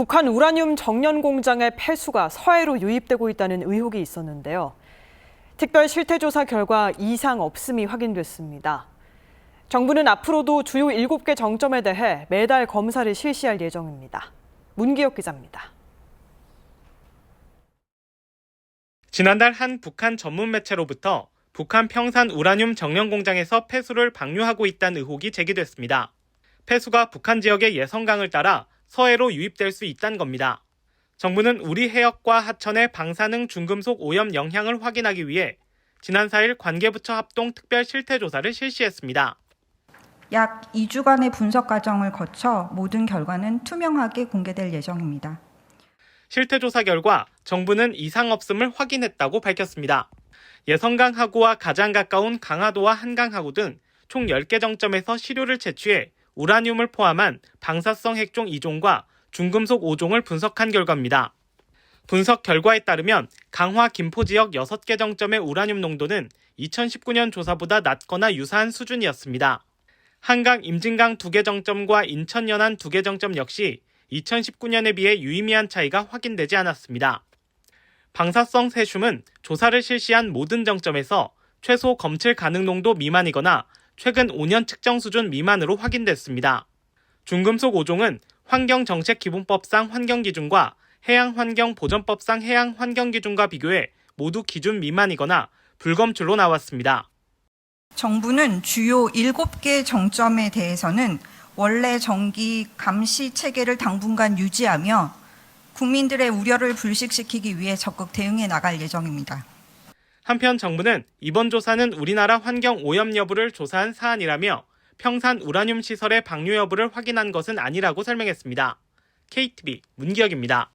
북한 우라늄 정년 공장의 폐수가 서해로 유입되고 있다는 의혹이 있었는데요. 특별 실태조사 결과 이상 없음이 확인됐습니다. 정부는 앞으로도 주요 7개 정점에 대해 매달 검사를 실시할 예정입니다. 문기혁 기자입니다. 지난달 한 북한 전문 매체로부터 북한 평산 우라늄 정년 공장에서 폐수를 방류하고 있다는 의혹이 제기됐습니다. 폐수가 북한 지역의 예성강을 따라 서해로 유입될 수 있다는 겁니다. 정부는 우리 해역과 하천의 방사능 중금속 오염 영향을 확인하기 위해 지난 4일 관계부처 합동 특별 실태 조사를 실시했습니다. 약 2주간의 분석 과정을 거쳐 모든 결과는 투명하게 공개될 예정입니다. 실태 조사 결과 정부는 이상 없음을 확인했다고 밝혔습니다. 예성강 하구와 가장 가까운 강화도와 한강 하구 등 총 10개 정점에서 시료를 채취해 우라늄을 포함한 방사성 핵종 2종과 중금속 5종을 분석한 결과입니다. 분석 결과에 따르면 강화 김포 지역 6개 정점의 우라늄 농도는 2019년 조사보다 낮거나 유사한 수준이었습니다. 한강 임진강 2개 정점과 인천 연안 2개 정점 역시 2019년에 비해 유의미한 차이가 확인되지 않았습니다. 방사성 세슘은 조사를 실시한 모든 정점에서 최소 검출 가능 농도 미만이거나 최근 5년 측정 수준 미만으로 확인됐습니다. 중금속 5종은 환경정책기본법상 환경기준과 해양환경보전법상 해양환경기준과 비교해 모두 기준 미만이거나 불검출로 나왔습니다. 정부는 주요 7개 정점에 대해서는 원래 정기 감시 체계를 당분간 유지하며 국민들의 우려를 불식시키기 위해 적극 대응해 나갈 예정입니다. 한편 정부는 이번 조사는 우리나라 환경 오염 여부를 조사한 사안이라며 평산 우라늄 시설의 방류 여부를 확인한 것은 아니라고 설명했습니다. KTV 문기혁입니다.